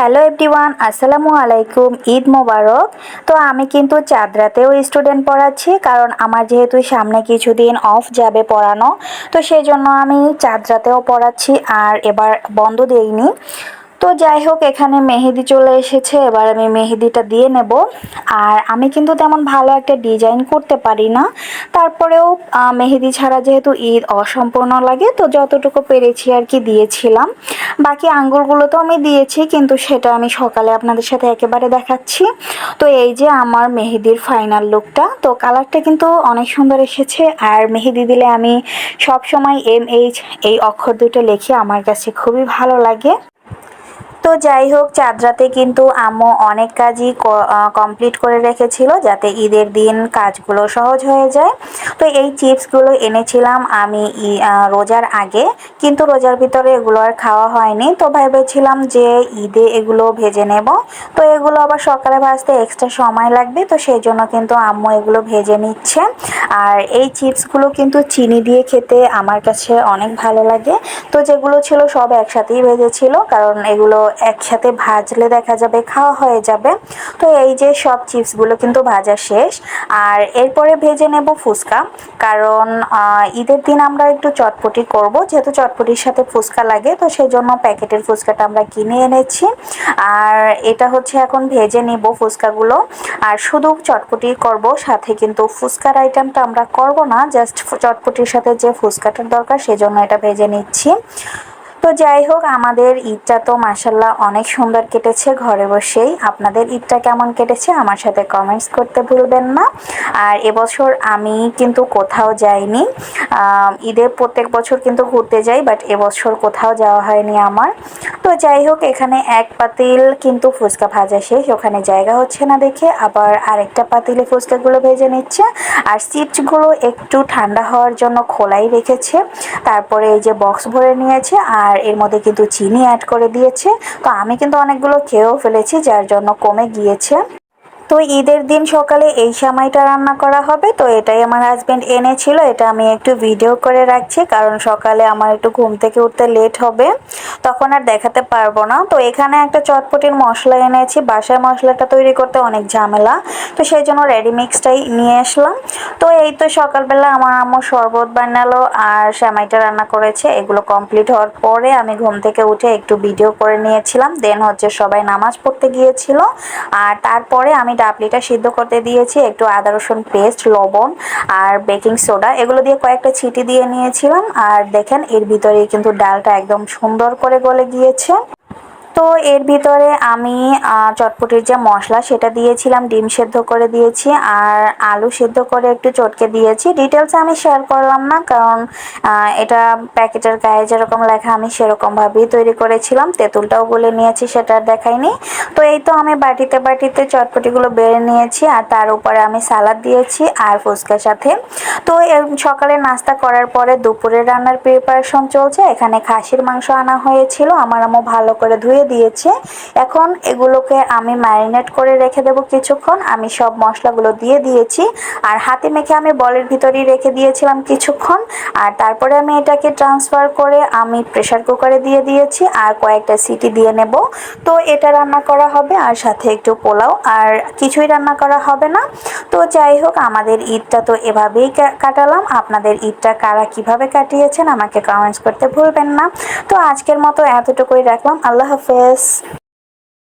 Hello everyone, আসসালামু আলাইকুম, ঈদ মোবারক। তো আমি কিন্তু চাঁদরাতেও স্টুডেন্ট পড়াচ্ছি, কারণ আমার যেহেতু সামনে কিছুদিন অফ যাবে পড়ানো, তো সেই জন্য আমি চাঁদরাতেও পড়াচ্ছি, আর এবার বন্ধ দেইনি। তো যাই হোক, এখানে মেহেদি চলে এসেছে। এবার আমি মেহেদিটা দিয়ে নেব। আর আমি কিন্তু তেমন ভালো একটা ডিজাইন করতে পারি না। তারপরেও মেহেদি ছাড়া যেহেতু ঈদ অসম্পূর্ণ লাগে, তো যতটুকু পেরেছি আর কি দিয়েছিলাম। বাকি আঙ্গুরগুলো তো আমি দিয়েছি, কিন্তু সেটা আমি সকালে আপনাদের সাথে একেবারে দেখাচ্ছি। তো এই যে আমার মেহেদির ফাইনাল লুকটা তো কালারটা কিন্তু অনেক সুন্দর এসেছে। আর মেহেদি দিলে আমি সব সময় এম এইচ এই অক্ষর দুটো লিখি আমার কাছে খুবই ভালো লাগে। তো যাই হোক, চাঁদরাতে কিন্তু আম্মু অনেক কাজই কমপ্লিট করে রেখেছিল যাতে ঈদের দিন কাজগুলো সহজ হয়ে যায়। তো এই চিপসগুলো এনেছিলাম আমি রোজার আগে, কিন্তু রোজার ভিতরে এগুলো আর খাওয়া হয়নি। তো ভেবেছিলাম যে ঈদে এগুলো ভেজে নেব। তো এগুলো আবার সকালে ভাজতে এক্সট্রা সময় লাগবে, তো সেই জন্য কিন্তু আম্মু এগুলো ভেজে নিচ্ছে। আর এই চিপসগুলো কিন্তু চিনি দিয়ে খেতে আমার কাছে অনেক ভালো লাগে। তো যেগুলো ছিল সব একসাথেই ভেজেছিল, কারণ এগুলো একসাথে ভাজলে দেখা যাবে খাওয়া হয়ে যাবে। তো এই যে সব চিপসগুলো কিন্তু ভাজা শেষ। আর এরপরে ভেজে নেব ফুচকা। কারণ ঈদের দিন আমরা একটু চটপটি করব। যেহেতু চটপটির সাথে ফুচকা লাগে, তো সেই জন্য প্যাকেটের ফুচকাটা আমরা কিনে এনেছি। আর এটা হচ্ছে এখন ভেজে নিব ফুচকাগুলো। আর শুধু চটপটি করব, সাথে কিন্তু ফুচকার আইটেমটা আমরা করব না। জাস্ট চটপটির সাথে যে ফুচকাটার দরকার, সেজন্য এটা ভেজে নিচ্ছি। তো যাই হোক, আমাদের ঈদটা তো মাসাল্লাহ অনেক সুন্দর কেটেছে ঘরে বসেই। আপনাদের ঈদটা কেমন কেটেছে আমার সাথে কমেন্টস করতে ভুলবেন না। আর এবছর আমি কিন্তু কোথাও যাইনি। ঈদের প্রত্যেক বছর কিন্তু ঘুরতে যাই বাট এবছর কোথাও যাওয়া হয়নি আমার। তো যাই হোক, এখানে এক পাতিল কিন্তু ফুচকা ভাজা শেষ, ওখানে জায়গা হচ্ছে না দেখে আবার আরেকটা পাতিলে ফুচকাগুলো ভেজে নিচ্ছে। আর সিটগুলো একটু ঠান্ডা হওয়ার জন্য খোলাই রেখেছে। তারপরে এই যে বক্স ভরে নিয়েছে, আর এর মধ্যে কিন্তু চিনি অ্যাড করে দিয়েছে। তো আমি কিন্তু অনেকগুলো খেয়েও ফেলেছি, যার জন্য কমে গিয়েছে। তো ঈদের দিন সকালে এই সময়টা রান্না করা হবে। তো এটাই আমার হাজব্যান্ড এনেছিল, এটা আমি একটু ভিডিও করে রাখছি, কারণ সকালে আমার একটু ঘুম থেকে উঠতে লেট হবে। তখন আর দেখাতে পারব না। তো এখানে একটা চটপটির মশলা এনেছি বাসায় মশলাটা তৈরি করতে অনেক ঝামেলা। তো সেই জন্য রেডি মিক্সটাই নিয়ে আসলাম। তো এই তো সকালবেলা আমার আম্মু শরবত বানালো আর শ্যামাইটা রান্না করেছে। এগুলো কমপ্লিট হওয়ার পরে আমি ঘুম থেকে উঠে একটু ভিডিও করে নিয়েছিলাম। দেন হচ্ছে সবাই নামাজ পড়তে গিয়েছিল। আর তারপরে আমি ডাবলিটা সিদ্ধ করতে দিয়েছি, একটু আদা, রসুন পেস্ট, লবণ আর বেকিং সোডা। এগুলো দিয়ে কয়েকটা ছিটি দিয়ে নিয়েছিলাম। আর দেখেন, এর ভিতরে কিন্তু ডালটা একদম সুন্দর করে গলে গিয়েছে। তো এর ভিতরে আমি চটপটির যে মশলা সেটা দিয়েছিলাম, ডিম সেদ্ধ করে দিয়েছি আর আলু সেদ্ধ করে একটু চটকে দিয়েছি। ডিটেলস আমি শেয়ার করলাম না, কারণ এটা প্যাকেটের গায়ে যেরকম লেখা আমি সেরকমভাবেই তৈরি করেছিলাম। তেঁতুলটাও বলে নিয়েছি, সেটা দেখাইনি। তো এই তো আমি বাটিতে বাটিতে চটপটিগুলো বেড়ে নিয়েছি আর তার উপরে আমি সালাদ দিয়েছি আর ফুচকার সাথে। তো সকালে নাস্তা করার পরে দুপুরে রান্নার প্রিপারেশন চলছে। এখানে খাসির মাংস আনা হয়েছিল, আমার আমও ভালো করে ধুয়ে দিয়েছে। এখন এগুলোকে আমি ম্যারিনেট করে রেখে দেবো কিছুক্ষণ। আমি সব মশলাগুলো দিয়ে দিয়েছি। আর হাতে মেখে আমি বলের ভিতরেই রেখে দিয়েছিলাম কিছুক্ষণ। আর তারপরে আমি এটাকে ট্রান্সফার করে আমি প্রেশার কুকারে দিয়ে দিয়েছি আর কয়েকটা সিটি দিয়ে নেব। তো এটা রান্না করা হবে আর সাথে একটু পোলাও। আর কিছুই রান্না করা হবে না। তো যাই হোক, আমাদের ঈদটা তো এভাবেই কাটালাম। আপনাদের ঈদটা কারা কীভাবে কাটিয়েছেন আমাকে কমেন্টস করতে ভুলবেন না। তো আজকের মতো এতটুকুই রাখলাম। আল্লাহ হাফেজ। です。